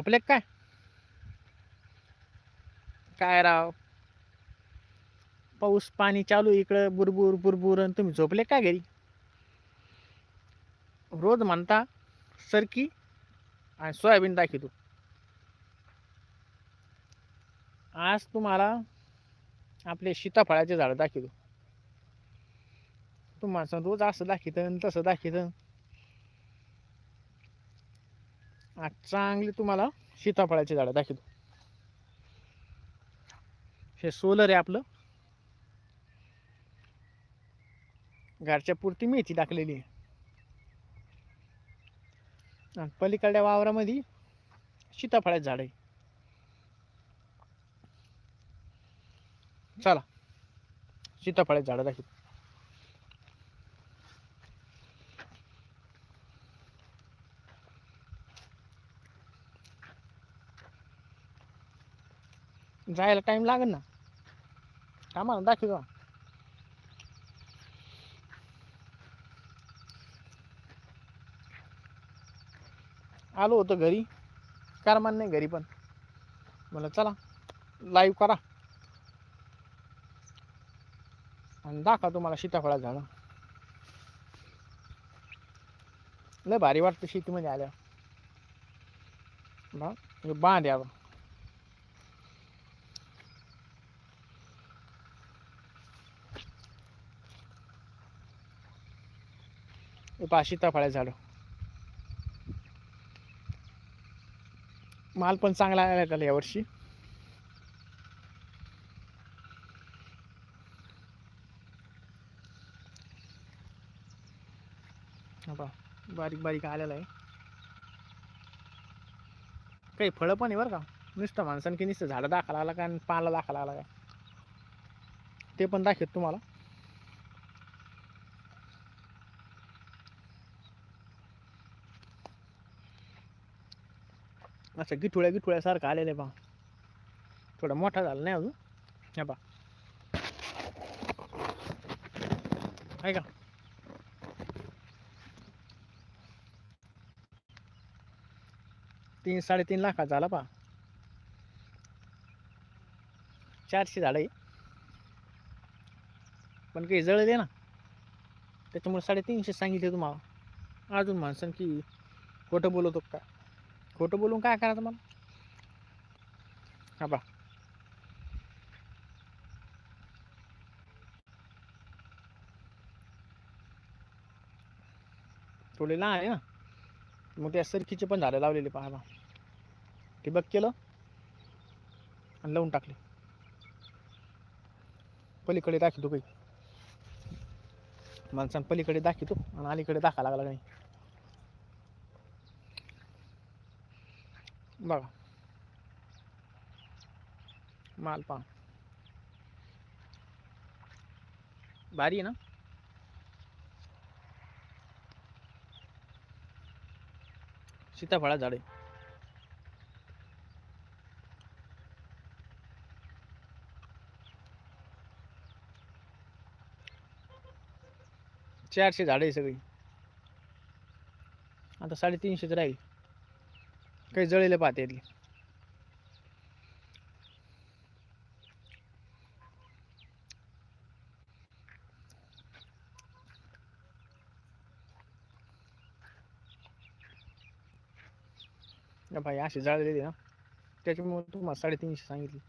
झोपले काय? काय राव? पाऊस पाणी चालू इकडं बुरबुर बुरबुर आणि तुम्ही झोपले काय घरी? रोज म्हणता सरकी आणि सोयाबीन दाखवतो. आज तुम्हाला आपले सीताफळाचे झाडं दाखवतो. तुम्हाला रोज असं दाखवतं आणि तसं दाखवतं. आज चांगली तुम्हाला सीताफळाची झाडं दाखवतो हे सोलर आहे आपलं. घरच्या पुरती मेथी टाकलेली आहे. पलीकडल्या वावरामध्ये सीताफळाचे झाड आहे. चला. सीताफळाचे झाडं दाखव. जायला टाइम लागेल ना. आम्हाला दाखव आलो होतो घरी. कारमान नाही घरी पण. मला चला लाईव्ह करा. आणि दाखवा तुम्हाला सीताफळा झाडं. लय भारी वाटतं शेतीमध्ये आल्या बा बांध यावं पहा सीताफळा झाडं. माल पण चांगला आला त्याला यावर्षी. बारीक बारीक आलेला आहे. काही फळं पण आहे बरं का. नुसतं माणसाने की नुसतं झाडं दाखवायला आला का आणि पाला दाखवायला आला का ते पण दाखवत तुम्हाला. असं गिठुळ्या गिठुळ्यासारखं आलेलं आहे पहा थोडा मोठा झाला नाही अजून. हे पहा आहे का? तीन साडेतीन लाखात झाला पहा चारशे झाडं आहे. पण काही जळले ना. त्याच्यामुळे साडेतीनशे सांगितले तुम्हाला. अजून माणसान की खोटं बोलवतो का? खोटं बोलून काय करायचं मला? हा बा थोडे लहान आहे ना. मग त्या सरकीचे पण झाडं लावलेले पहा बा. ठिबक केलं. आणि लावून टाकले. पलीकडे दाखवतो काही माणसानं पलीकडे दाखवतो आणि अलीकडे दाखवा लागला नाही? बघा. माल पहा. भारी आहे ना? सीताफळा झाड आहे. चारशे झाडे आहे सगळी. आता साडेतीनशेच राहील. काही जळेले पाहते भाई अशी जळलेले ना. त्याच्यामुळे तुम्हाला साडेतीनशे सांगितली.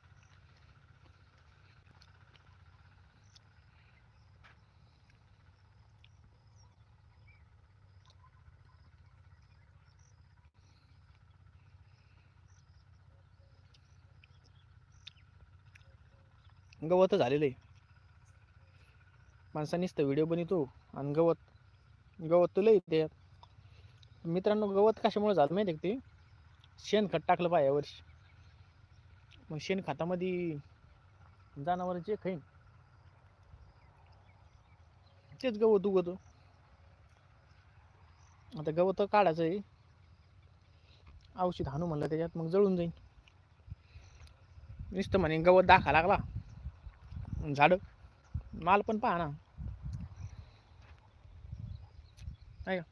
गवत झालेलं आहे. माणसांनीच तर व्हिडिओ बनवतो आणि गवत गवत तर लय मित्रांनो गवत कशामुळे झालं माहिती आहे ते? शेणखत टाकलं पाहिजे यावर्षी मग शेणखतामध्ये जनावर जे खाईन तेच गवत उगवतो. आता गवत काढायचं आहे. औषध हाणू म्हणलं त्याच्यात मग जळून जाईन. नुसतं म्हणे गवत दाखा लागला. झाड. माल पण पहा ना. नाही का?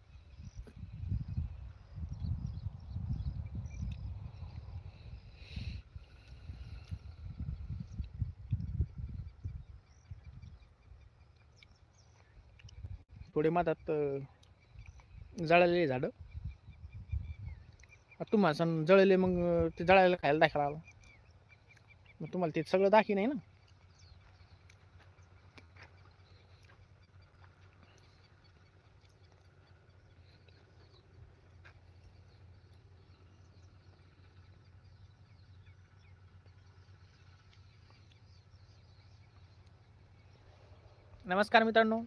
थोडे मातात जळले झाड. तुम्हाला सण जळले मग ते जळायला खायला दाखवायला मग तुम्हाला ते सगळं दाखी नाही ना? नमस्कार मित्रांनो.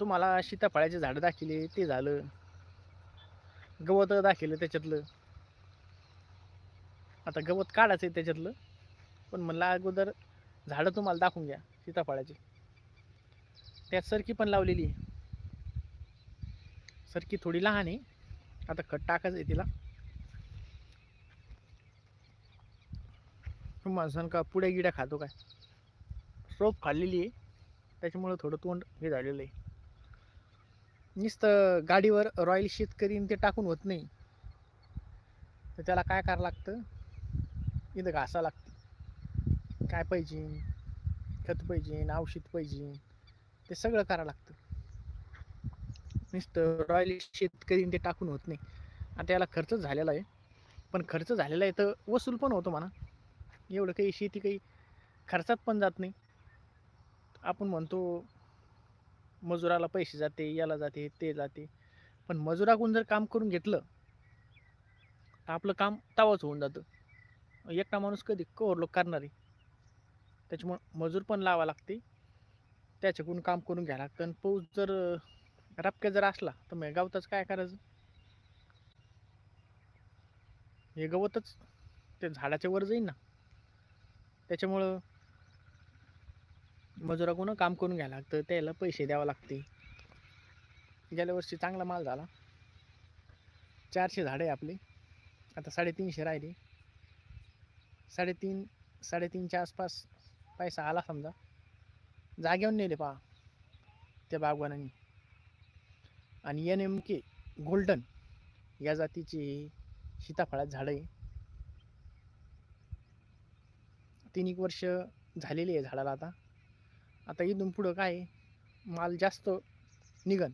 तुम्हाला सीताफळाचे झाडं दाखिले ते झालं. गवत दाखिलं त्याच्यातलं. आता गवत काढायचं आहे त्याच्यातलं. पण म्हणलं अगोदर झाडं तुम्हाला दाखवून घ्या सीताफळाची. त्यात सरकी पण लावलेली आहे. सरकी थोडी लहान आहे. आता खत टाकायचं आहे तिला. तुम्हाला का पुढे गिड्या खातो काय? सोप खाल्लेली आहे. त्याच्यामुळं थोडं तोंड हे झालेलं आहे. नुसतं गाडीवर रॉयल शेतकरी ते टाकून होत नाही. तर त्याला काय करावं लागतं? इथं घासा लागते. काय पाहिजे? खत पाहिजे? औषध पाहिजे? ते सगळं करावं लागतं. नुसतं रॉयल शेतकरी ते टाकून होत नाही. आता याला खर्च झालेला आहे. पण खर्च झालेला आहे तर वसूल पण होतो म्हणा. एवढं काही शेती काही खर्चात पण जात नाही. आपण म्हणतो मजुराला पैसे जाते याला जाते ते जाते. पण मजुराकडून जर काम करून घेतलं तर आपलं काम तावाच होऊन जातं. एकटा माणूस कधी कवर लोक करणार आहे. त्याच्यामुळं मजूर पण लावा लागते. त्याच्याकडून काम करून घ्यायला लागतं. पाऊस जर रपक्या जर असला तर मग गावताच काय करायचं? हे गवतच ते झाडाच्या वर जाईन ना. त्याच्यामुळं मजुराकडून काम करून घ्यायला लागतं त्याला पैसे द्यावं लागते. गेल्या वर्षी चांगला माल झाला. चारशे झाडे आपले. आता साडेतीनशे राहिले. साडेतीन साडेतीनच्या आसपास पैसा आला समजा. जागेवर नेले पहा त्या बागवानांनी. आणि एन एम के गोल्डन या जातीची सीताफळात झाडं आहे. तीन एक वर्ष झालेली आहे झाडाला आता. आता इथून पुढं काय आहे, माल जास्त निघन.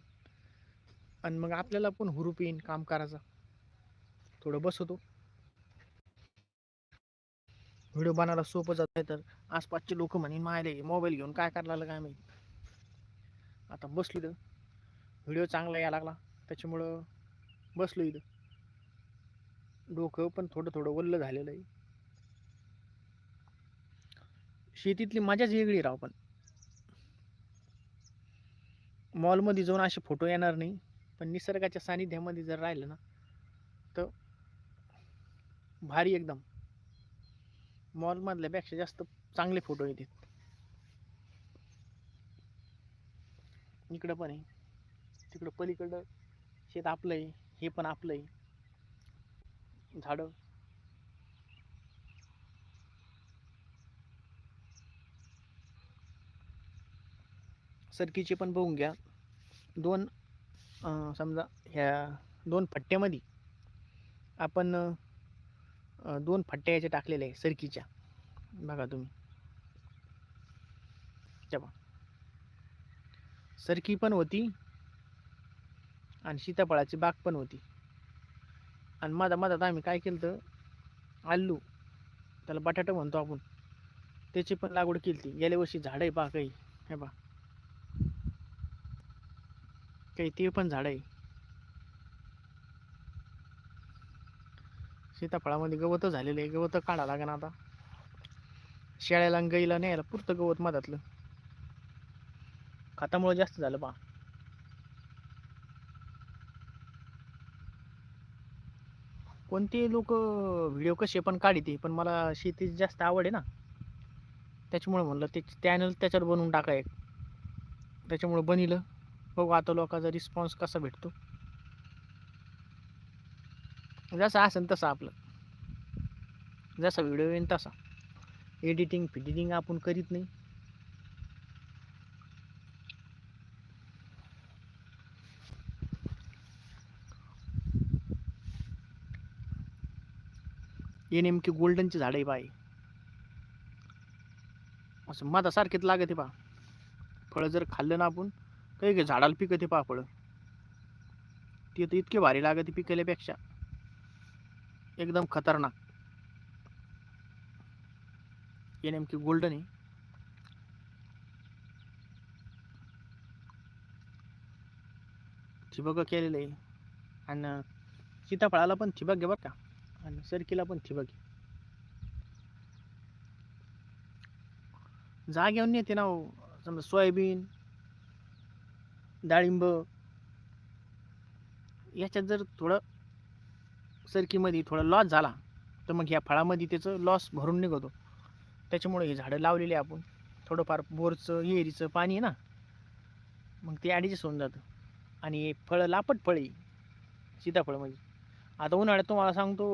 आणि मग आपल्याला पण हुरूप येईन काम करायचं. थोडं बसवतो. व्हिडिओ बनायला सोपं जात आहे तर आसपासचे लोक म्हणेन मायले मोबाईल घेऊन काय करायला काय माहिती? आता बसलो इथं. व्हिडिओ चांगला यायला लागला. त्याच्यामुळं बसलो इथं. डोकं पण थोडं थोडं वल्ल झालेलं आहे. शेतीतली मजाच वेगळी राव पण. मॉलमध्ये जाऊन असे फोटो येणार नाही पण निसर्गाच्या सानिध्यामध्ये जर राहिलं ना तर भारी एकदम. मॉलमधल्यापेक्षा जास्त चांगले फोटो येतात. इकडं पण आहे. तिकडं पलीकडं शेत आपलं आहे हे पण आपलं आहे. झाडं. सरकीचे पण बघून घ्या. दोन समजा ह्या दोन फट्ट्यामध्ये आपण दोन फट्ट्या याच्या टाकलेल्या आहे सरकीच्या बघा तुम्ही. तेव्हा सरकी पण होती आणि सीताफळाची बाग पण होती. आणि माझा मधात आम्ही काय केलं तर आलू त्याला बटाटा म्हणतो आपण. त्याची पण लागवड केली ती गेल्या वर्षी झाडं आहे बाग काही हे बा काही ते पण झाड आहे. सीताफळामध्ये गवत झालेलं आहे. गवत काढा लागेल आता. शेळ्याला आणि गाईला न्यायला पुरतं गवत मधातलं. खतामुळे जास्त झालं पहा कोणते लोक व्हिडिओ कसे पण काढते पण मला शेतीची जास्त आवड आहे ना. त्याच्यामुळे म्हणलं ते चॅनल त्याच्यावर बनवून टाकाय. त्याच्यामुळं त्याच्यामुळे बनिलं. बघू आता लोकांचा रिस्पॉन्स कसा भेटतो. जसं असेल तसं आपलं. जसा व्हिडिओ येईन तसा. एडिटिंग फिडिटिंग आपण करीत नाही. हे नेमकी गोल्डनची झाड आहे बाई. असं मधासारखेच लागते बा. फळं जर खाल्लं ना आपण काही काही झाडाला पिकं ते पापड. ते तर इतके भारी लागते पिकल्यापेक्षा. एकदम खतरनाक. हे नेमकी गोल्डन आहे. थिबक केलेलं आहे. आणि सीताफळाला पण ठिबक घे बरं का. आणि सरकीला पण ठिबक घे जागेवर येते ना हो. समजा सोयाबीन डाळिंब. याच्यात जर थोडं सरकीमध्ये थोडा लॉस झाला तर मग ह्या फळामध्ये त्याचं लॉस भरून निघतो. त्याच्यामुळे हे झाडं लावलेली आहे आपण. थोडंफार बोरचं येरीचं पाणी आहे ना मग ते ॲडजस्ट होऊन जातं. आणि हे फळं लापट फळे सीताफळ म्हणजे आता उन्हाळ्यात तुम्हाला सांगतो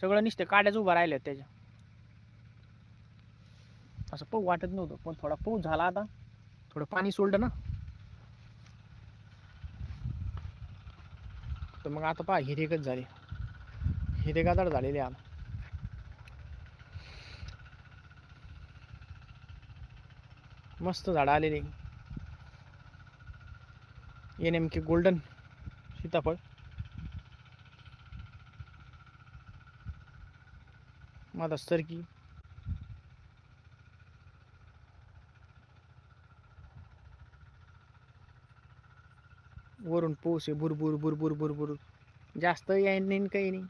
सगळं निसतं काड्याच उभा राहिल्या त्याच्या. असं पाऊ वाटत नव्हतं पण थोडा पाऊस झाला आता. थोडं पाणी सोडलं ना. तर मग आता पहा हिरेकच झाले. हिरेगादाड झालेले आता मस्त झाडं आलेली. हे नेमके गोल्डन सीताफळ. माझा सरकी. वरून पाऊस आहे भुरभुर भुरभुर भुरभुर. जास्त यायला नाही काही नाही.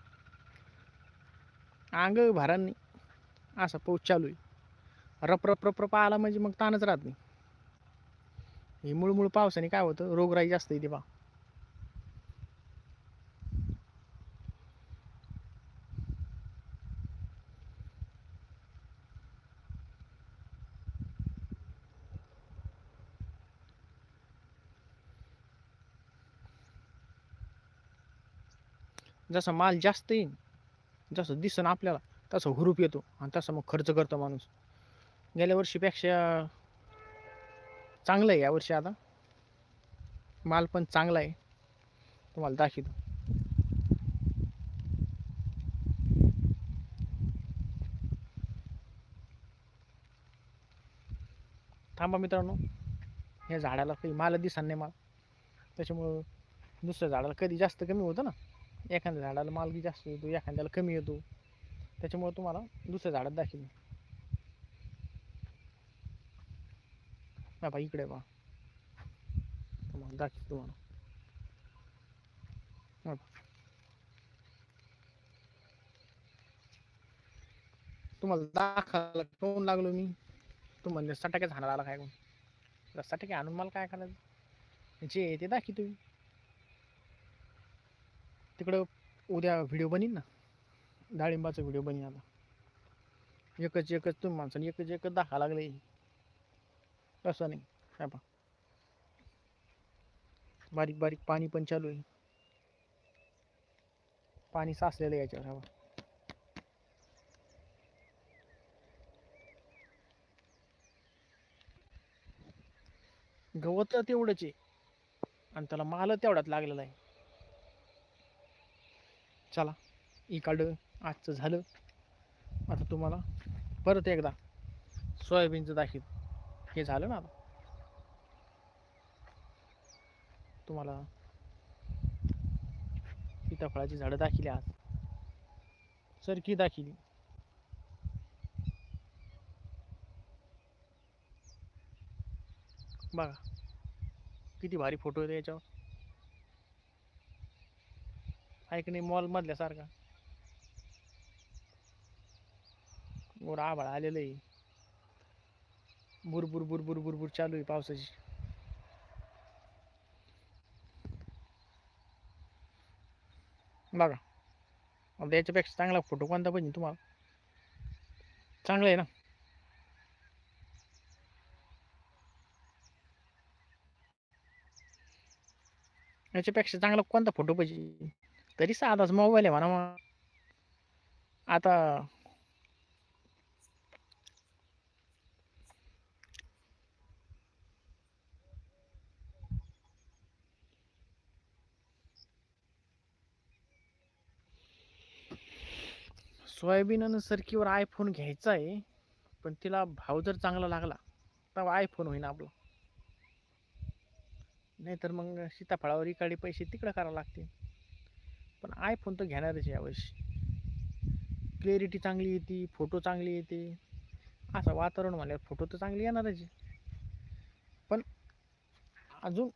अंग भारान नाही. असा पाऊस चालू आहे. रप रप रप रप आला म्हणजे मग ताणच राहत नाही. हे मुळमुळ पावसाने काय होतं? रोगराई जास्त येते बा. जसा माल जास्त येईल जसं दिसन आपल्याला तसं हुरूप येतो आणि तसं मग खर्च करतो माणूस. गेल्या वर्षीपेक्षा चांगलं आहे यावर्षी आता. माल पण चांगला आहे. तुम्हाला दाखवतो. थांबा मित्रांनो या झाडाला काही माल दिसा नाही माल. त्याच्यामुळं दुसऱ्या झाडाला कधी जास्त कमी होतं ना? एखाद्या झाडाला मालकी जास्त येतो एखाद्याला कमी येतो त्याच्यामुळे तुम्हाला दुसऱ्या झाडात दाखील. बाबा इकडे बा तुम्हाला दाखव तुम्हाला. तुम्हाला दाखवायला कोण लागलो मी? तू म्हणजे सटाक्या झाणार आला काय कोण? सटाके आणून मला काय करायचं जे ते दाखी तुम्ही तिकडं उद्या व्हिडिओ बनीन ना. डाळिंबाचा व्हिडिओ बनीन आता. एकच एकच तुम्ही माणसाने एकच एकच दाखवा लागले. तसं नाही. काय पा बारीक बारीक पाणी पण चालू आहे. पाणी साचलेलं आहे याच्यावर हवा गवत तेवढंच आहे. आणि त्याला माल तेवढाच लागलेला आहे. चला इकडं आजचं झालं. आता तुम्हाला परत एकदा सोयाबीनचं दाखीत हे झालं ना आता? तुम्हाला सीताफळाची झाडं दाखिली आज. सरकी दाखिली बघा किती भारी फोटो येतो याच्यावर. आहे की नाही मॉल मधल्यासारखा वर आभाळ आलेलं आहे. भुरभुर भुरभुर भुरभुर चालू आहे पावसाची. बघा. आता याच्यापेक्षा चांगला फोटो कोणता पाहिजे तुम्हाला. चांगला आहे ना? याच्यापेक्षा चांगला कोणता फोटो पाहिजे? तरी साधाच मोबाईल आहे म्हणा मग. आता सोयाबीन सरकीवर आयफोन घ्यायचा आहे पण तिला भाव जर चांगला लागला तर आयफोन होईन आपला. नाहीतर मग सीताफळावर इकडे पैसे तिकडं करावं लागते पण आयफोन तर घेणारच आहे यावर्षी क्लिअरिटी चांगली येते फोटो चांगली येते. असं वातावरण म्हणल्यावर फोटो तर चांगली येणारच आहे. पण अजून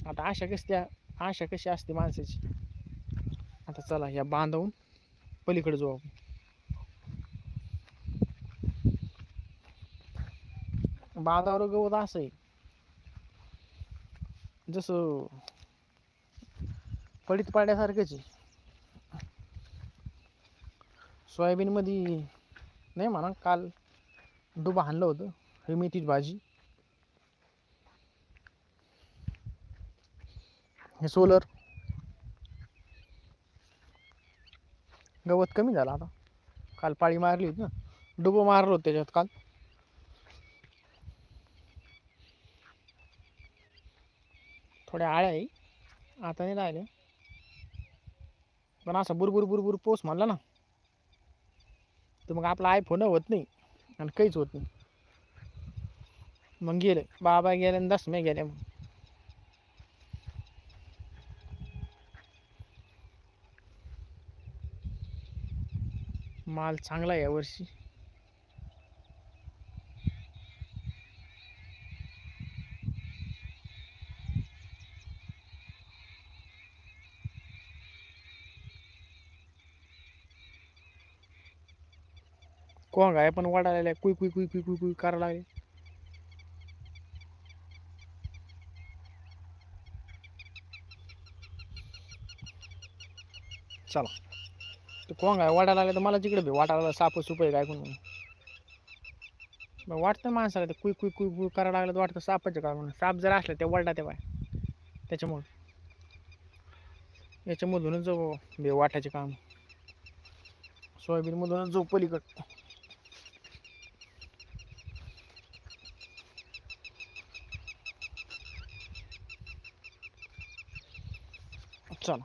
आता आशा कशी त्या आशा कशी असते माणसाची? आता चला या बांधवून पलीकडे जाऊ आपण. बांधावर गवत असं आहे. जसं पडीत पाड्यासारखंच आहे. सोयाबीनमध्ये नाही म्हणा काल डुबा आणलं होतं हे मेथीची भाजी. हे सोलर. गवत कमी झालं आता. काल पाळी मारली होती ना. डुबो मारलो होतं त्याच्यात काल. थोड्या आळ्या आहे. आता नाही राहिले पण असं बुरबुर बुरबुर पोस म्हणला ना तर मग आपला आयफोन होत नाही आणि काहीच होत नाही. मग गेले बाबा गेले आणि दसमे गेल्या मग. माल चांगला आहे यावर्षी कोण आहे पण वाढायला कुई कुई कुई कुई कुई कुई करायला लागले. चला. तर कोण आहे वाढायला लागलं तर मला तिकडे बी वाटायला लागलं साप सुप आहे काय कोण म्हणून. मग वाटतं माणसाला ते कुई कुई कुई कुई करायला लागलं तर वाटतं सापाचं काय म्हणून. साप जर असलं ते वाटा ते बाय त्याच्यामुळं. याच्यामधूनच जो बे वाटायचे काम. सोयाबीनमधूनच जो पलीकड चला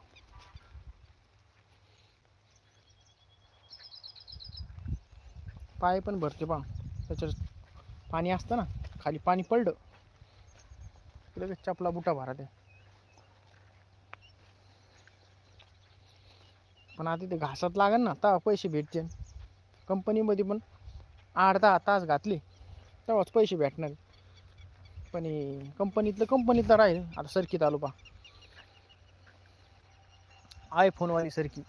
पाय पण भरते पा त्याच्यात पाणी असतं ना खाली पाणी पडलं. की लगेच चपला बुटा भरा ते पण आता ते घासात लागेल ना तेव्हा पैसे भेटते. कंपनीमध्ये पण आठ दहा तास घातले तेव्हाच पैसे भेटणार. पण कंपनीतलं कंपनीतलं राहील आता सरकीत आलो आयफोनवाली सरकी.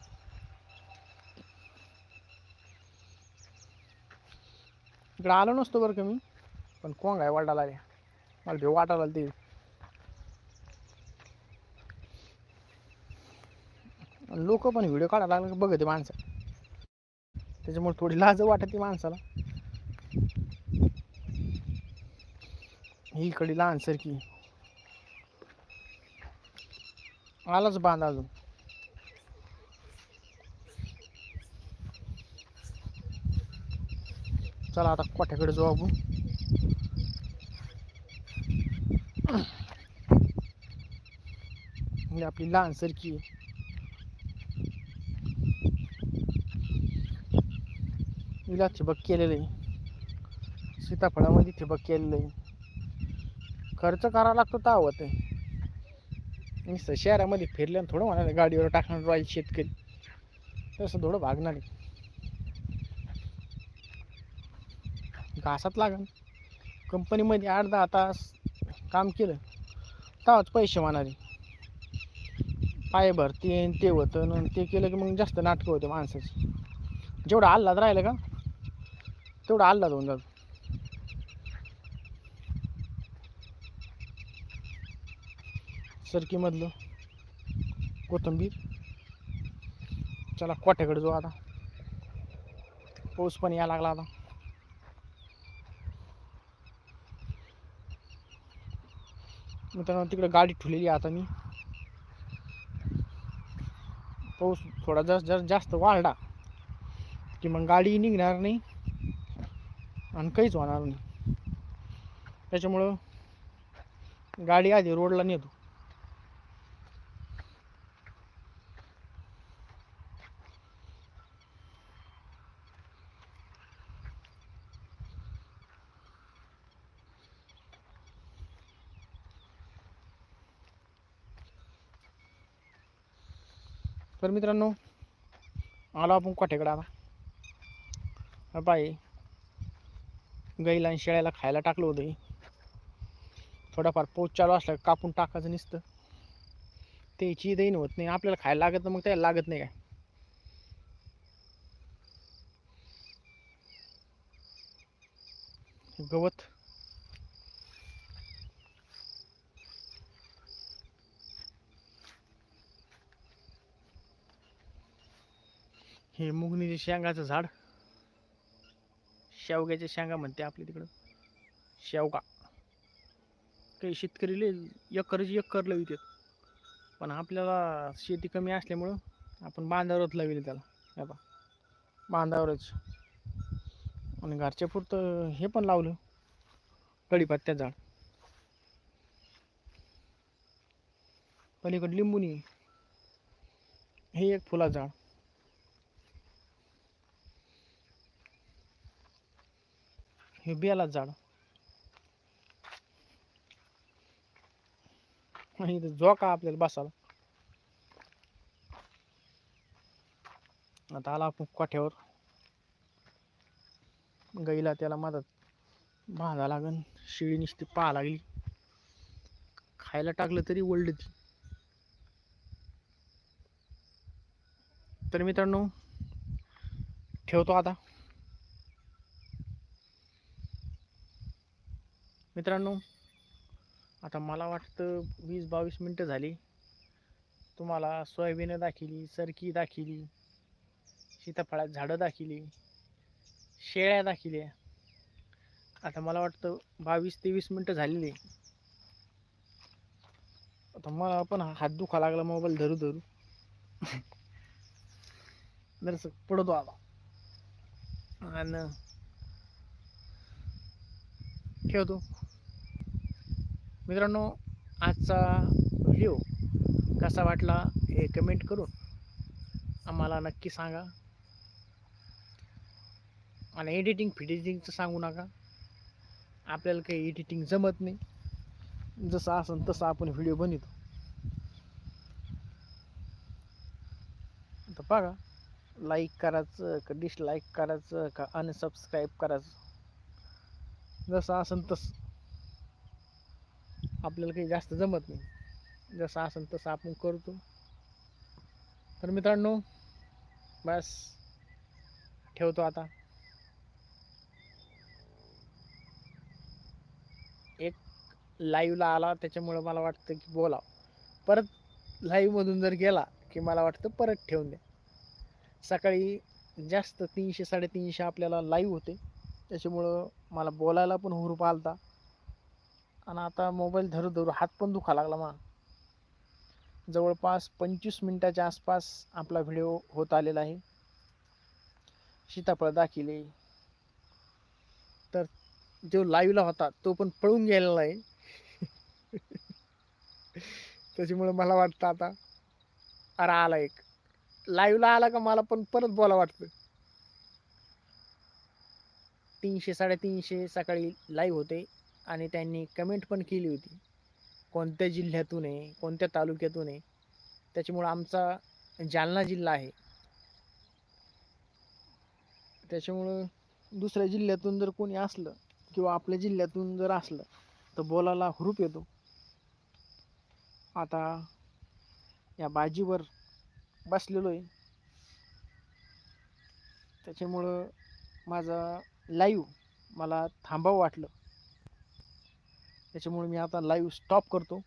तिकडं आलो नसतो बरं का मी. पण कोण आहे वाटायला रे मला भेव वाटायला ते. लोक पण व्हिडिओ काढायला लागले बघत आहे माणसं. त्याच्यामुळे थोडी लाज वाटते माणसाला. ही इकडे लहान सरकी. आलाच बांध अजून. चला आता कोठ्याकडे जाऊ आपण. ही आपली लहान सरकी आहे. हिला ठिबक केलेलं आहे. सीताफळामध्ये ठिबक केलेलं आहे. खर्च करावा लागतो तर आवत आहे. शहरामध्ये फिरलं थोडं म्हणाले गाडीवर टाकणार राहील शेतकरी. तसं थोडं भागणार आहे. घासात लागन. कंपनीमध्ये आठ दहा तास काम केलं तेव्हाच पैसे होणार पाय भरते आणि ते होतं आणि ते केलं की मग जास्त नाटकं होते माणसाची. जेवढा आल्हाद राहिलं का तेवढा आल्हाद होऊन जातो. सरकीमधलं कोथंबीर चला कोठ्याकडे जाऊ आता. पाऊस पण यायला लागला आता. मित्रांनो तिकडे गाडी ठुलेली आहे आता मी. पाऊस थोडा जास्त जास्त जास्त वाढला की मग गाडी निघणार नाही आणि काहीच होणार नाही. त्याच्यामुळं गाडी आधी रोडला नेतो. तर मित्रांनो आलो आपण कोठेकडे आता? हा गाईला आणि शेळ्याला खायला टाकलं होतं थोडाफार पोच चालू असला कापून टाकायचं नसतं. त्याची दैन होत नाही. आपल्याला खायला लागत तर मग त्याला लागत नाही काय? गवत. हे मुगणीचे शेंगाचं झाड. शेवग्याच्या शेंगा म्हणते आपल्या तिकडं. शेवगा. काही शेतकरी लय एकरची एकर लावितात पण आपल्याला शेती कमी असल्यामुळं आपण बांधावरच लाविले त्याला. हे बा बांधावरच. आणि घरच्या पुरतं हे पण लावलं. कढीपत्त्या झाड. पलीकडे लिंबूनी. हे एक फुला झाड. हे बेलाच झाड. आणि इथं झोका आपल्याला बसायला. आता आला आपण कोठ्यावर. गाईला त्याला मदत बांधा लागन. शिळी नुसती पाहा लागली. खायला टाकलं तरी ओल्ड ती. तर मित्रांनो ठेवतो आता. मित्रांनो आता मला वाटतं वीस बावीस मिनटं झाली. तुम्हाला सोयाबीन दाखिली सरकी दाखिली सीताफळात झाडं दाखिली शेळ्या दाखिल्या. आता मला वाटतं बावीस तेवीस मिनटं झालेली. आता मला पण हात दुखा लागला मोबाईल धरू धरू. जरासं पडतो आला आणि ठेवतो. मित्रांनो आजचा व्हिडिओ कसा वाटला हे कमेंट करून आम्हाला नक्की सांगा. आणि एडिटिंग फिडिटिंगचं सांगू नका. आपल्याला काही एडिटिंग जमत नाही. जसं असेल तसं आपण व्हिडिओ बनवतो. तर बघा लाईक करायचं का डिसलाईक करायचं का अनसबस्क्राईब करायचं? जसं असेल तसं. आपल्याला काही जास्त जमत नाही. जसं असेल तसं आपण करतो. तर मित्रांनो बस. ठेवतो आता. एक लाईव्हला आला त्याच्यामुळं मला वाटतं की बोलाव परत लाईव्हमधून जर गेला की मला वाटतं परत ठेवून द्या. सकाळी जास्त तीनशे साडेतीनशे आपल्याला लाईव्ह होते. त्याच्यामुळं मला बोलायला पण हुरूप आलता. आणि आता मोबाईल धरू धरू हात पण दुखा लागला मा जवळपास पंचवीस मिनिटाच्या आसपास आपला व्हिडिओ होत आलेला आहे. सीताफळ दाखिले. तर जो लाईव्हला होता तो पण पळून गेलेला आहे. त्याच्यामुळे मला वाटतं आता अरे आला एक. लाईव्हला आला का मला पण परत बोला वाटतं. तीनशे साडेतीनशे सकाळी लाईव्ह होते. आणि त्यांनी कमेंट पण केली होती. कोणत्या जिल्ह्यातून आहे कोणत्या तालुक्यातून आहे त्याच्यामुळं आमचा जालना जिल्हा आहे. त्याच्यामुळं दुसऱ्या जिल्ह्यातून जर कोणी असलं किंवा आपल्या जिल्ह्यातून जर असलं तर बोलायला हुरूप येतो. आता या बाजीवर बसलेलो आहे. त्याच्यामुळं माझा लाईव्ह मला थांबावं वाटलं. त्याच्यामुळे मी आता लाईव्ह स्टॉप करतो.